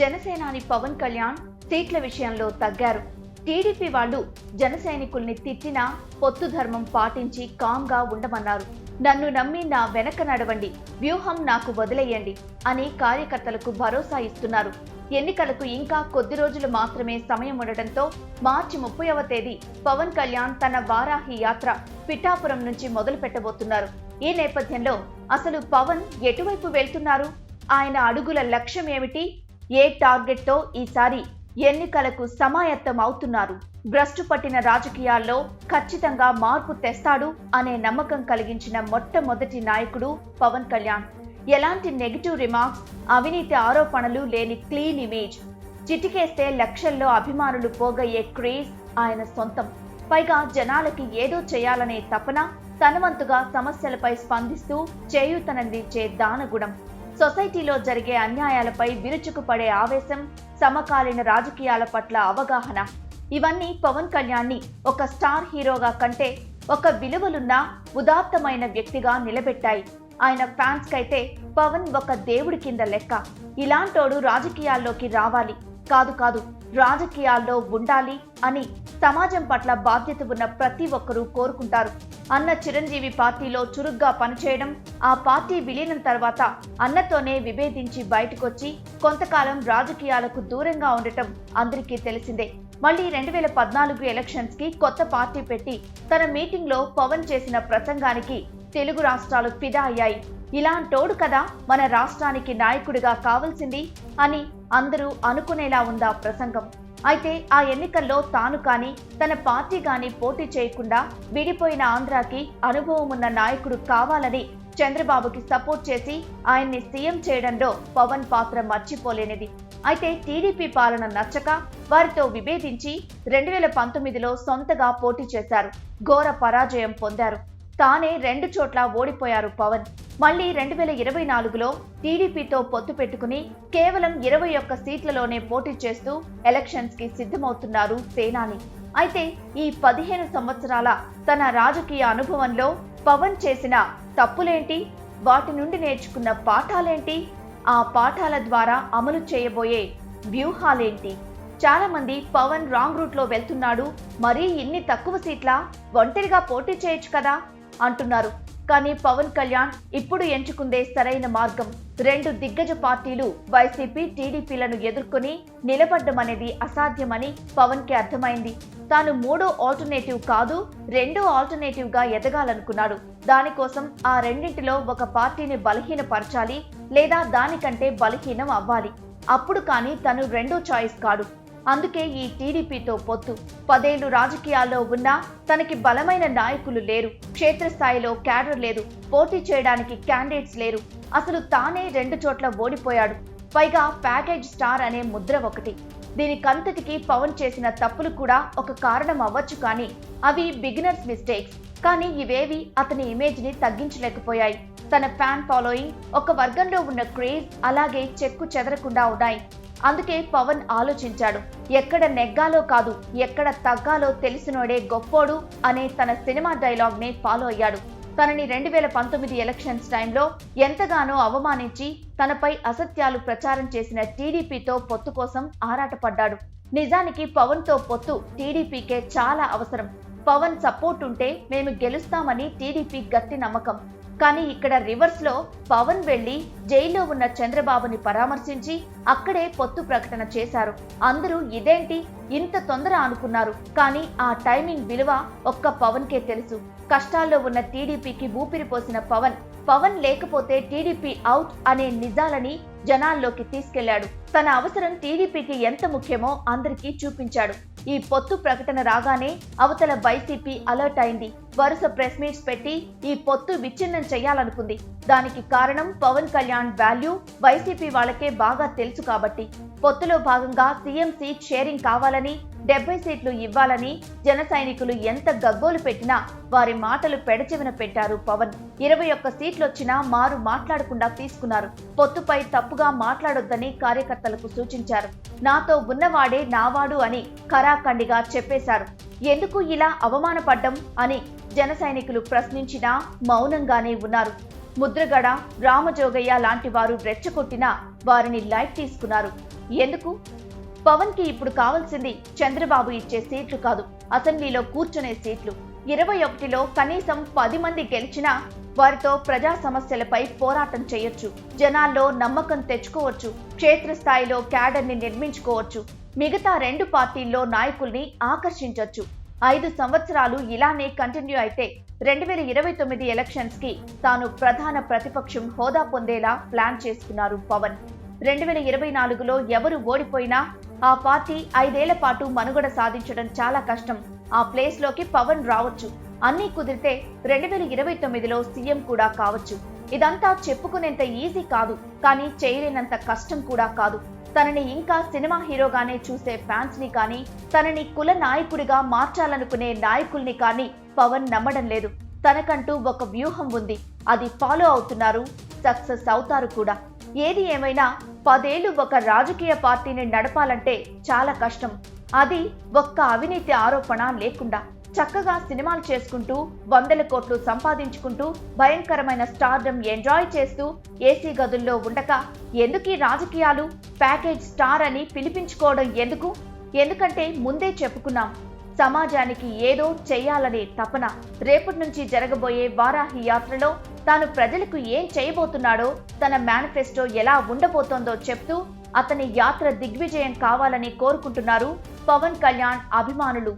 జనసేనాని పవన్ కళ్యాణ్ సీట్ల విషయంలో తగ్గారు. టీడీపీ వాళ్ళు జనసైనికుల్ని తిట్టినా పొత్తు ధర్మం పాటించి కామ్గా ఉండమన్నారు. నన్ను నమ్మి నా వెనక నడవండి వ్యూహం నాకు వదిలేయండి అని కార్యకర్తలకు భరోసా ఇస్తున్నారు. ఎన్నికలకు ఇంకా కొద్ది రోజులు మాత్రమే సమయం ఉండటంతో మార్చి ముప్పైవ తేదీ పవన్ కళ్యాణ్ తన వారాహి యాత్ర పిఠాపురం నుంచి మొదలు పెట్టబోతున్నారు ఈ నేపథ్యంలో అసలు పవన్ ఎటువైపు వెళ్తున్నారు? ఆయన అడుగుల లక్ష్యం ఏమిటి? ఏ టార్గెట్తో ఈసారి ఎన్నికలకు సమాయత్తం అవుతున్నారు? భ్రష్టు పట్టిన రాజకీయాల్లో ఖచ్చితంగా మార్పు తెస్తాడు అనే నమ్మకం కలిగించిన మొట్టమొదటి నాయకుడు పవన్ కళ్యాణ్. ఎలాంటి నెగిటివ్ రిమార్క్స్ అవినీతి ఆరోపణలు లేని క్లీన్ ఇమేజ్ చిటికేస్తే లక్షల్లో అభిమానులు పోగయ్యే క్రేజ్ ఆయన సొంతం. పైగా జనాలకి ఏదో చేయాలనే తపన తనవంతుగా సమస్యలపై స్పందిస్తూ చేయూతనందించే దానగుణం సొసైటీలో జరిగే అన్యాయాలపై విరుచుకుపడే ఆవేశం సమకాలీన రాజకీయాల పట్ల అవగాహన. ఇవన్నీ పవన్ కళ్యాణ్ని ఒక స్టార్ హీరోగా కంటే ఒక విలువలున్న ఉదాత్తమైన వ్యక్తిగా నిలబెట్టాయి. ఆయన ఫ్యాన్స్ కైతే పవన్ ఒక దేవుడి కింద లెక్క. ఇలాంటోడు రాజకీయాల్లోకి రావాలి. కాదు కాదు రాజకీయాల్లో ఉండాలి అని సమాజం పట్ల బాధ్యత ఉన్న ప్రతి ఒక్కరూ కోరుకుంటారు. అన్న చిరంజీవి పార్టీలో చురుగ్గా పనిచేయడం ఆ పార్టీ విలీనం తర్వాత అన్నతోనే విభేదించి బయటకొచ్చి కొంతకాలం రాజకీయాలకు దూరంగా ఉండటం అందరికీ తెలిసిందే. మళ్ళీ రెండు వేల పద్నాలుగు ఎలక్షన్స్కి కొత్త పార్టీ పెట్టి తన మీటింగ్లో పవన్ చేసిన ప్రసంగానికి తెలుగు రాష్ట్రాలు ఫిదా అయ్యాయి. ఇలాంటోడు కదా మన రాష్ట్రానికి నాయకుడిగా కావాల్సింది అని అందరూ అనుకునేలా ఉందా ప్రసంగం? అయితే ఆ ఎన్నికల్లో తాను కానీ తన పార్టీ కానీ పోటీ చేయకుండా విడిపోయిన ఆంధ్రాకి అనుభవం ఉన్న నాయకుడు కావాలని చంద్రబాబుకి సపోర్ట్ చేసి ఆయన్ని సీఎం చేయడంలో పవన్ పాత్ర మర్చిపోలేనిది. అయితే టీడీపీ పాలన నచ్చక వారితో విభేదించి రెండు వేల పంతొమ్మిదిలో సొంతగా పోటీ చేశారు. ఘోర పరాజయం పొందారు. తానే రెండు చోట్ల ఓడిపోయారు పవన్. మళ్ళీ రెండు వేల ఇరవై నాలుగులో టీడీపీతో పొత్తు పెట్టుకుని కేవలం ఇరవై ఒక్క సీట్లలోనే పోటీ చేస్తూ ఎలక్షన్స్కి సిద్ధమవుతున్నారు సేనాని. అయితే ఈ పదిహేను సంవత్సరాల తన రాజకీయ అనుభవంలో పవన్ చేసిన తప్పులేంటి? వాటి నుండి నేర్చుకున్న పాఠాలేంటి? ఆ పాఠాల ద్వారా అమలు చేయబోయే వ్యూహాలేంటి? చాలా మంది పవన్ రాంగ్ రూట్లో వెళ్తున్నాడు మరీ ఇన్ని తక్కువ సీట్ల? ఒంటరిగా పోటీ చేయొచ్చు కదా? అంటున్నారు. కానీ పవన్ కళ్యాణ్ ఇప్పుడు ఎంచుకుందే సరైన మార్గం. రెండు దిగ్గజ పార్టీలు వైసీపీ టీడీపీలను ఎదుర్కొని నిలబడ్డమనేది అసాధ్యమని పవన్కి అర్థమైంది. తాను మూడో ఆల్టర్నేటివ్ కాదు రెండో ఆల్టర్నేటివ్గా ఎదగాలనుకున్నాడు. దానికోసం ఆ రెండింటిలో ఒక పార్టీని బలహీనపరచాలి లేదా దానికంటే బలహీనం అవ్వాలి. అప్పుడు కానీ తను రెండో చాయిస్ కాడు. అందుకే ఈ టీడీపీతో పొత్తు. పదేళ్ళు రాజకీయాల్లో ఉన్నా తనకి బలమైన నాయకులు లేరు. క్షేత్రస్థాయిలో క్యాడర్ లేదు. పోటీ చేయడానికి క్యాండిడేట్స్ లేరు. అసలు తానే రెండు చోట్ల ఓడిపోయాడు. పైగా ప్యాకేజ్ స్టార్ అనే ముద్ర ఒకటి. దీనికంతటికి పవన్ చేసిన తప్పులు కూడా ఒక కారణం అవ్వచ్చు కానీ అవి బిగినర్స్ మిస్టేక్స్ కానీ ఇవేవి అతని ఇమేజ్ని తగ్గించలేకపోయాయి. తన ఫ్యాన్ ఫాలోయింగ్ ఒక వర్గంలో ఉన్న క్రేజ్ అలాగే చెక్కు చెదరకుండా ఉన్నాయి. అందుకే పవన్ ఆలోచించాడు. ఎక్కడ నెగ్గాలో కాదు ఎక్కడ తగ్గాలో తెలిసినోడే గొప్పోడు అనే తన సినిమా డైలాగ్ నే ఫాలో అయ్యాడు. తనని రెండు వేల పంతొమ్మిది ఎలక్షన్స్ టైంలో ఎంతగానో అవమానించి తనపై అసత్యాలు ప్రచారం చేసిన టీడీపీతో పొత్తు కోసం ఆరాటపడ్డాడు. నిజానికి పవన్తో పొత్తు టీడీపీకే చాలా అవసరం. పవన్ సపోర్ట్ ఉంటే మేము గెలుస్తామని టీడీపీ గట్టి నమ్మకం. కానీ ఇక్కడ రివర్స్లో పవన్ వెళ్ళి జైల్లో ఉన్న చంద్రబాబుని పరామర్శించి అక్కడే పొత్తు ప్రకటన చేశారు. అందరూ ఇదేంటి? ఇంత తొందర అనుకున్నారు. కానీ ఆ టైమింగ్ విలువ ఒక్క పవన్ కే తెలుసు. కష్టాల్లో ఉన్న టీడీపీకి ఊపిరి పోసిన పవన్ పవన్ లేకపోతే టీడీపీ అవుట్ అనే నిజాలని జనాల్లోకి తీసుకెళ్ళాడు. తన అవసరం టీడీపీకి ఎంత ముఖ్యమో అందరికీ చూపించాడు. ఈ పొత్తు ప్రకటన రాగానే అవతల వైసీపీ అలర్ట్ అయింది. వరుస ప్రెస్ మీట్స్ పెట్టి ఈ పొత్తు విచ్ఛిన్నం చేయాలనుకుంది. దానికి కారణం పవన్ కళ్యాణ్ వాల్యూ వైసీపీ వాళ్ళకే బాగా తెలుసు కాబట్టి. పొత్తులో భాగంగా సీఎం సీట్ షేరింగ్ కావాలని డెబ్బై సీట్లు ఇవ్వాలని జన సైనికులు ఎంత గగ్గోలు పెట్టినా వారి మాటలు పెడచెవిన పెట్టారు పవన్. ఇరవై ఒక్క సీట్లొచ్చినా మారు మాట్లాడకుండా తీసుకున్నారు. పొత్తుపై తప్పుగా మాట్లాడొద్దని కార్యకర్తలకు సూచించారు. నాతో ఉన్నవాడే నావాడు అని ఖరాఖండిగా చెప్పేశారు. ఎందుకు ఇలా అవమానపడ్డం అని జన సైనికులు ప్రశ్నించినా మౌనంగానే ఉన్నారు. ముద్రగడ రామజోగయ్య లాంటి వారు రెచ్చగొట్టినా వారిని లైట్ తీసుకున్నారు. ఎందుకు? పవన్కి ఇప్పుడు కావాల్సింది చంద్రబాబు ఇచ్చే సీట్లు కాదు. అసెంబ్లీలో కూర్చునే సీట్లు. ఇరవై ఒకటిలో కనీసం పది మంది గెలిచినా వారితో ప్రజా సమస్యలపై పోరాటం చేయొచ్చు. జనాల్లో నమ్మకం తెచ్చుకోవచ్చు. క్షేత్రస్థాయిలో క్యాడర్ని నిర్మించుకోవచ్చు. మిగతా రెండు పార్టీల్లో నాయకుల్ని ఆకర్షించొచ్చు. ఐదు సంవత్సరాలు ఇలానే కంటిన్యూ అయితే రెండు వేల ఇరవై తొమ్మిది ఎలక్షన్స్కి తాను ప్రధాన ప్రతిపక్షం హోదా పొందేలా ప్లాన్ చేసుకున్నారు పవన్. రెండు వేల ఇరవై నాలుగులో ఎవరు ఓడిపోయినా ఆ పార్టీ ఐదేళ్ళ పాటు మనుగడ సాధించడం చాలా కష్టం. ఆ ప్లేస్లోకి పవన్ రావచ్చు. అన్నీ కుదిరితే రెండు వేల ఇరవై తొమ్మిదిలో సీఎం కూడా కావచ్చు. ఇదంతా చెప్పుకునేంత ఈజీ కాదు కానీ చేయలేనంత కష్టం కూడా కాదు. తనని ఇంకా సినిమా హీరోగానే చూసే ఫ్యాన్స్ని కానీ తనని కుల నాయకుడిగా మార్చాలనుకునే నాయకుల్ని కానీ పవన్ నమ్మడం లేదు. తనకంటూ ఒక వ్యూహం ఉంది. అది ఫాలో అవుతున్నారు సక్సెస్ అవుతారు కూడా. ఏది ఏమైనా పదేళ్ళు ఒక రాజకీయ పార్టీని నడపాలంటే చాలా కష్టం. అది ఒక్క అవినీతి ఆరోపణ లేకుండా చక్కగా సినిమాలు చేసుకుంటూ వందల కోట్లు సంపాదించుకుంటూ భయంకరమైన స్టార్డమ్ ఎంజాయ్ చేస్తూ ఏసీ గదుల్లో ఉండక ఎందుకీ రాజకీయాలు ప్యాకేజ్ స్టార్ అని పిలిపించుకోవడం ఎందుకు? ఎందుకంటే ముందే చెప్పుకున్నాం సమాజానికి ఏదో చెయ్యాలనే తపన రేపటి నుంచి జరగబోయే వారాహి యాత్రలో తాను ప్రజలకు ఏం చేయబోతున్నాడో తన మేనిఫెస్టో ఎలా ఉండబోతోందో చెప్తూ అతని యాత్ర దిగ్విజయం కావాలని కోరుకుంటున్నారు పవన్ కళ్యాణ్ అభిమానులు.